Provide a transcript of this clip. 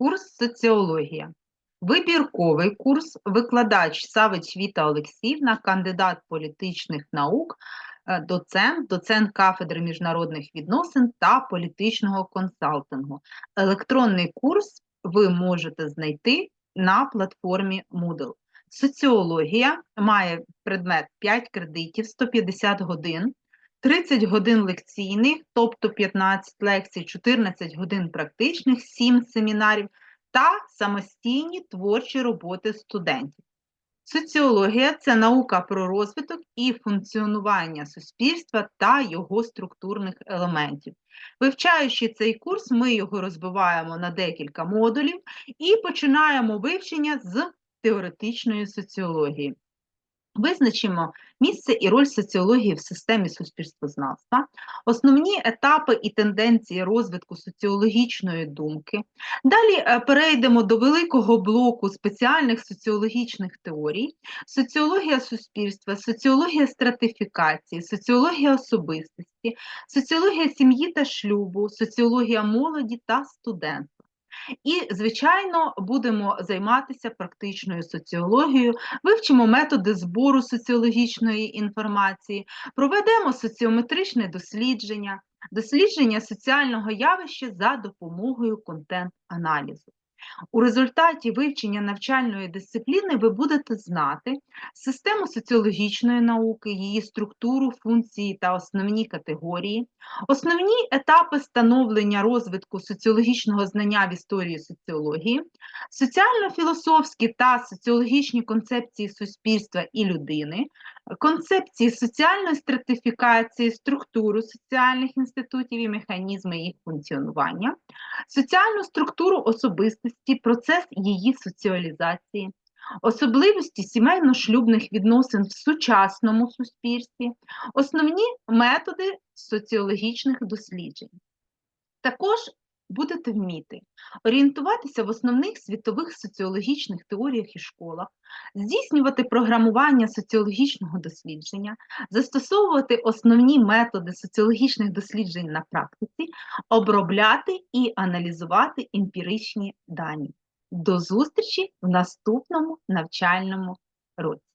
Курс соціологія. Вибірковий курс, викладач Савич Віта Олексіївна, кандидат політичних наук, е, доцент, доцент кафедри міжнародних відносин та політичного консалтингу. Електронний курс ви можете знайти на платформі Moodle. Соціологія має предмет 5 кредитів, 150 годин, 30 годин лекційних, тобто 15 лекцій, 14 годин практичних, 7 семінарів та самостійні творчі роботи студентів. Соціологія це наука про розвиток і функціонування суспільства та його структурних елементів. Вивчаючи цей курс, ми його розбиваємо на декілька модулів і починаємо вивчення з теоретичної соціології. Визначимо місце і роль соціології в системі суспільствознавства, основні етапи і тенденції розвитку соціологічної думки. Далі е, перейдемо до великого блоку спеціальних соціологічних теорій, соціологія суспільства, соціологія стратифікації, соціологія особистості, соціологія сім'ї та шлюбу, соціологія молоді та студентства. І, звичайно, будемо займатися практичною соціологією, вивчимо методи збору соціологічної інформації, проведемо соціометричне дослідження, дослідження соціального явища за допомогою контент-аналізу. У результаті вивчення навчальної дисципліни ви будете знати систему соціологічної науки, її структуру, функції та основні категорії, основні етапи становлення розвитку соціологічного знання в історії соціології, соціально-філософські та соціологічні концепції суспільства і людини, концепції соціальної стратифікації, структуру соціальних інститутів і механізми їх функціонування, соціальну структуру особистості, процес її соціалізації, особливості сімейно-шлюбних відносин в сучасному суспільстві, основні методи соціологічних досліджень. Також будете вміти орієнтуватися в основних світових соціологічних теоріях і школах, здійснювати програмування соціологічного дослідження, застосовувати основні методи соціологічних досліджень на практиці, обробляти і аналізувати емпіричні дані. До зустрічі в наступному навчальному році.